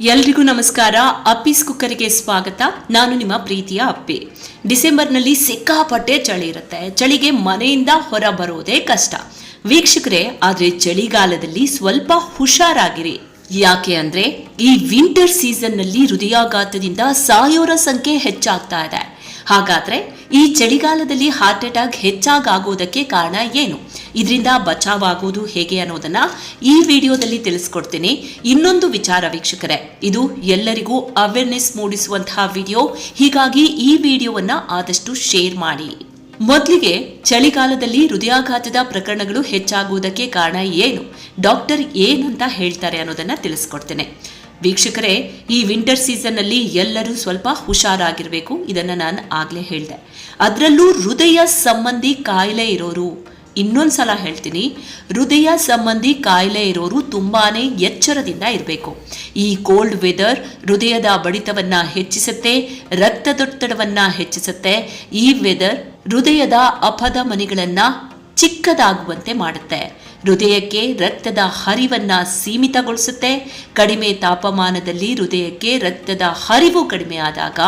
ಎಲ್ರಿಗೂ ನಮಸ್ಕಾರ. ಅಪ್ಪೀಸ್ ಕುಕ್ಕರಿಗೆ ಸ್ವಾಗತ. ನಾನು ನಿಮ್ಮ ಪ್ರೀತಿಯ ಅಪ್ಪಿ. ಡಿಸೆಂಬರ್ನಲ್ಲಿ ಸಿಕ್ಕಾಪಟ್ಟೆ ಚಳಿ ಇರುತ್ತೆ. ಚಳಿಗೆ ಮನೆಯಿಂದ ಹೊರ ಬರೋದೇ ಕಷ್ಟ. ವೀಕ್ಷಕರೇ, ಆದರೆ ಚಳಿಗಾಲದಲ್ಲಿ ಸ್ವಲ್ಪ ಹುಷಾರಾಗಿರಿ. ಯಾಕೆ ಅಂದರೆ ಈ ವಿಂಟರ್ ಸೀಸನ್ನಲ್ಲಿ ಹೃದಯಾಘಾತದಿಂದ ಸಾಯೋರ ಸಂಖ್ಯೆ ಹೆಚ್ಚಾಗ್ತಾ ಇದೆ. ಹಾಗಾದ್ರೆ ಈ ಚಳಿಗಾಲದಲ್ಲಿ ಹಾರ್ಟ್ ಅಟ್ಯಾಕ್ ಹೆಚ್ಚಾಗೋದಕ್ಕೆ ಕಾರಣ ಏನು? ಇದರಿಂದ ಬಚಾವಾಗೋದು ಹೇಗೆ ಅನ್ನೋದನ್ನ ಈ ವಿಡಿಯೋದಲ್ಲಿ ತಿಳಿಸ್ಕೊಡ್ತೀನಿ. ಇನ್ನೊಂದು ವಿಚಾರ ವೀಕ್ಷಕರೇ, ಇದು ಎಲ್ಲರಿಗೂ ಅವೇರ್ನೆಸ್ ಮೂಡಿಸುವಂತಹ ವಿಡಿಯೋ. ಹೀಗಾಗಿ ಈ ವಿಡಿಯೋವನ್ನ ಆದಷ್ಟು ಶೇರ್ ಮಾಡಿ. ಮೊದಲಿಗೆ ಚಳಿಗಾಲದಲ್ಲಿ ಹೃದಯಾಘಾತದ ಪ್ರಕರಣಗಳು ಹೆಚ್ಚಾಗುವುದಕ್ಕೆ ಕಾರಣ ಏನು? ಡಾಕ್ಟರ್ ಏನಂತ ಹೇಳ್ತಾರೆ ಅನ್ನೋದನ್ನ ತಿಳಿಸ್ಕೊಡ್ತೇನೆ. ವೀಕ್ಷಕರೇ, ಈ ವಿಂಟರ್ ಸೀಸನ್ನಲ್ಲಿ ಎಲ್ಲರೂ ಸ್ವಲ್ಪ ಹುಷಾರಾಗಿರಬೇಕು. ಇದನ್ನ ನಾನು ಆಗಲೇ ಹೇಳಿದೆ. ಅದರಲ್ಲೂ ಹೃದಯ ಸಂಬಂಧಿ ಕಾಯಿಲೆ ಇರೋರು ಇನ್ನೊಂದ್ಸಲ ಹೇಳ್ತೀನಿ, ಹೃದಯ ಸಂಬಂಧಿ ಕಾಯಿಲೆ ಇರೋರು ತುಂಬಾನೇ ಎಚ್ಚರದಿಂದ ಇರಬೇಕು. ಈ ಕೋಲ್ಡ್ ವೆದರ್ ಹೃದಯದ ಬಡಿತವನ್ನ ಹೆಚ್ಚಿಸುತ್ತೆ, ರಕ್ತದೊತ್ತಡವನ್ನ ಹೆಚ್ಚಿಸುತ್ತೆ. ಈ ವೆದರ್ ಹೃದಯದ ಅಪಧ ಮನಿಗಳನ್ನ ಚಿಕ್ಕದಾಗುವಂತೆ ಮಾಡುತ್ತೆ. ಹೃದಯಕ್ಕೆ ರಕ್ತದ ಹರಿವನ್ನ ಸೀಮಿತಗೊಳಿಸುತ್ತೆ. ಕಡಿಮೆ ತಾಪಮಾನದಲ್ಲಿ ಹೃದಯಕ್ಕೆ ರಕ್ತದ ಹರಿವು ಕಡಿಮೆ ಆದಾಗ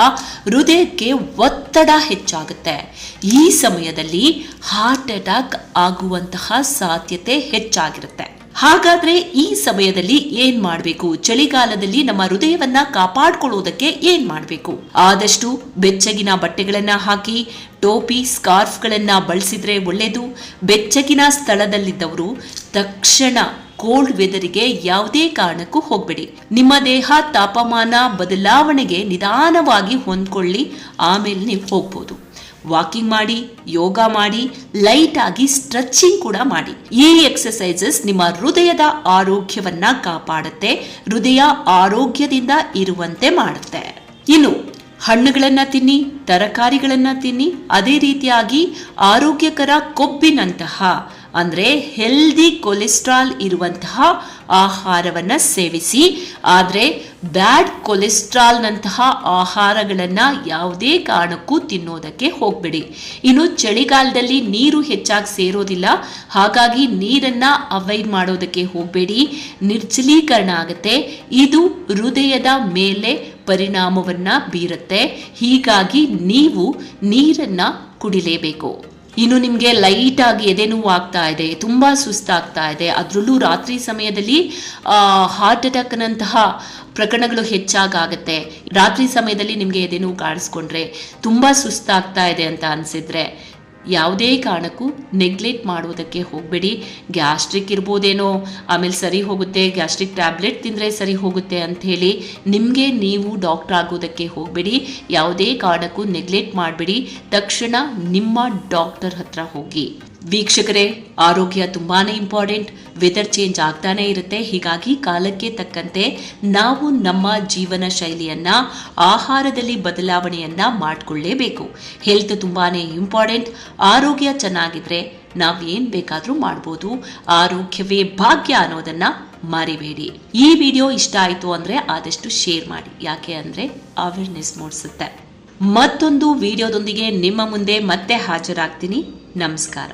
ಹೃದಯಕ್ಕೆ ಒತ್ತಡ ಹೆಚ್ಚಾಗುತ್ತೆ. ಈ ಸಮಯದಲ್ಲಿ ಹಾರ್ಟ್ ಅಟ್ಯಾಕ್ ಆಗುವಂತಹ ಸಾಧ್ಯತೆ ಹೆಚ್ಚಾಗಿರುತ್ತೆ. ಹಾಗಾದ್ರೆ ಈ ಸಮಯದಲ್ಲಿ ಏನ್ ಮಾಡಬೇಕು? ಚಳಿಗಾಲದಲ್ಲಿ ನಮ್ಮ ಹೃದಯವನ್ನ ಕಾಪಾಡ್ಕೊಳ್ಳೋದಕ್ಕೆ ಏನ್ ಮಾಡಬೇಕು? ಆದಷ್ಟು ಬೆಚ್ಚಗಿನ ಬಟ್ಟೆಗಳನ್ನ ಹಾಕಿ, ಟೋಪಿ, ಸ್ಕಾರ್ಫ್ಗಳನ್ನ ಬಳಸಿದ್ರೆ ಒಳ್ಳೆಯದು ಬೆಚ್ಚಗಿನ ಸ್ಥಳದಲ್ಲಿದ್ದವರು ತಕ್ಷಣ ಕೋಲ್ಡ್ ವೆದರಿಗೆ ಯಾವುದೇ ಕಾರಣಕ್ಕೂ ಹೋಗಬೇಡಿ. ನಿಮ್ಮ ದೇಹ ತಾಪಮಾನ ಬದಲಾವಣೆಗೆ ನಿಧಾನವಾಗಿ ಹೊಂದ್ಕೊಳ್ಳಿ. ಆಮೇಲೆ ನೀವು ಹೋಗ್ಬೋದು. ವಾಕಿಂಗ್ ಮಾಡಿ, ಯೋಗ ಮಾಡಿ, ಲೈಟ್ ಆಗಿ ಸ್ಟ್ರೆಚಿಂಗ್ ಕೂಡ ಮಾಡಿ. ಈ ಎಕ್ಸಸೈಸಸ್ ನಿಮ್ಮ ಹೃದಯದ ಆರೋಗ್ಯವನ್ನ ಕಾಪಾಡುತ್ತೆ, ಹೃದಯ ಆರೋಗ್ಯದಿಂದ ಇರುವಂತೆ ಮಾಡುತ್ತೆ. ಇನ್ನು, ಹಣ್ಣುಗಳನ್ನ ತಿನ್ನಿ, ತರಕಾರಿಗಳನ್ನ ತಿನ್ನಿ, ಅದೇ ರೀತಿಯಾಗಿ ಆರೋಗ್ಯಕರ ಕೊಬ್ಬಿನಂತಹ ಅಂದ್ರೆ ಹೆಲ್ದಿ ಕೊಲೆಸ್ಟ್ರಾಲ್ ಇರುವಂತಹ ಆಹಾರವನ್ನ ಸೇವಿಸಿ. ಆದರೆ ಬ್ಯಾಡ್ ಕೊಲೆಸ್ಟ್ರಾಲ್ನಂತಹ ಆಹಾರಗಳನ್ನ ಯಾವುದೇ ಕಾರಣಕ್ಕೂ ತಿನ್ನೋದಕ್ಕೆ ಹೋಗಬೇಡಿ. ಇನ್ನು ಚಳಿಗಾಲದಲ್ಲಿ ನೀರು ಹೆಚ್ಚಾಗಿ ಸೇರೋದಿಲ್ಲ. ಹಾಗಾಗಿ ನೀರನ್ನ ಅವಾಯ್ಡ್ ಮಾಡೋದಕ್ಕೆ ಹೋಗಬೇಡಿ. ನಿರ್ಜಲೀಕರಣ ಆಗುತ್ತೆ. ಇದು ಹೃದಯದ ಮೇಲೆ ಪರಿಣಾಮವನ್ನ ಬೀರುತ್ತೆ. ಹೀಗಾಗಿ ನೀವು ನೀರನ್ನ ಕುಡಿಲೇಬೇಕು. ಇನ್ನು ನಿಮಗೆ ಲೈಟ್ ಆಗಿ ಎದೆನೋವು ಆಗ್ತಾ ಇದೆ, ತುಂಬಾ ಸುಸ್ತಾಗ್ತಾ ಇದೆ, ಅದರಲ್ಲೂ ರಾತ್ರಿ ಸಮಯದಲ್ಲಿ ಹಾರ್ಟ್ ಅಟ್ಯಾಕ್ನಂತಹ ಪ್ರಕರಣಗಳು ಹೆಚ್ಚಾಗುತ್ತೆ ರಾತ್ರಿ ಸಮಯದಲ್ಲಿ ನಿಮಗೆ ಎದೆನೋವು ಕಾಣಿಸ್ಕೊಂಡ್ರೆ ತುಂಬಾ ಸುಸ್ತಾಗ್ತಾ ಇದೆ ಅಂತ ಅನ್ಸಿದ್ರೆ. ಯಾವುದೇ ಕಾರಣಕ್ಕೂ ನೆಗ್ಲೆಕ್ಟ್ ಮಾಡುವುದಕ್ಕೆ ಹೋಗಬೇಡಿ. ಗ್ಯಾಸ್ಟ್ರಿಕ್ ಇರ್ಬೋದೇನೋ, ಆಮೇಲೆ ಸರಿ ಹೋಗುತ್ತೆ ಗ್ಯಾಸ್ಟ್ರಿಕ್ ಟ್ಯಾಬ್ಲೆಟ್ ತಿಂದರೆ ಸರಿ ಹೋಗುತ್ತೆ ಅಂತ ಹೇಳಿ ನಿಮಗೆ ನೀವು ಡಾಕ್ಟರ್ ಆಗೋದಕ್ಕೆ ಹೋಗಬೇಡಿ. ಯಾವುದೇ ಕಾರಣಕ್ಕೂ ನೆಗ್ಲೆಕ್ಟ್ ಮಾಡಬೇಡಿ. ತಕ್ಷಣ ನಿಮ್ಮ ಡಾಕ್ಟರ್ ಹತ್ರ ಹೋಗಿ. ವೀಕ್ಷಕರೇ, ಆರೋಗ್ಯ ತುಂಬಾನೇ ಇಂಪಾರ್ಟೆಂಟ್ ವೆದರ್ ಚೇಂಜ್ ಆಗ್ತಾನೆ ಇರುತ್ತೆ. ಹೀಗಾಗಿ ಕಾಲಕ್ಕೆ ತಕ್ಕಂತೆ ನಾವು ನಮ್ಮ ಜೀವನ ಶೈಲಿಯನ್ನ, ಆಹಾರದಲ್ಲಿ ಬದಲಾವಣೆಯನ್ನ ಮಾಡಿಕೊಳ್ಳೇಬೇಕು. ಹೆಲ್ತ್ ತುಂಬಾನೇ ಇಂಪಾರ್ಟೆಂಟ್ ಆರೋಗ್ಯ ಚೆನ್ನಾಗಿದ್ರೆ ನಾವ್ ಏನ್ ಬೇಕಾದ್ರೂ ಮಾಡ್ಬೋದು. ಆರೋಗ್ಯವೇ ಭಾಗ್ಯ ಅನ್ನೋದನ್ನ ಮರಿಬೇಡಿ. ಈ ವಿಡಿಯೋ ಇಷ್ಟ ಆಯ್ತು ಅಂದ್ರೆ ಆದಷ್ಟು ಶೇರ್ ಮಾಡಿ. ಯಾಕೆ ಅಂದ್ರೆ ಅವೇರ್ನೆಸ್ ಮೂಡಿಸುತ್ತೆ. ಮತ್ತೊಂದು ವಿಡಿಯೋದೊಂದಿಗೆ ನಿಮ್ಮ ಮುಂದೆ ಮತ್ತೆ ಹಾಜರಾಗ್ತೀನಿ. ನಮಸ್ಕಾರ.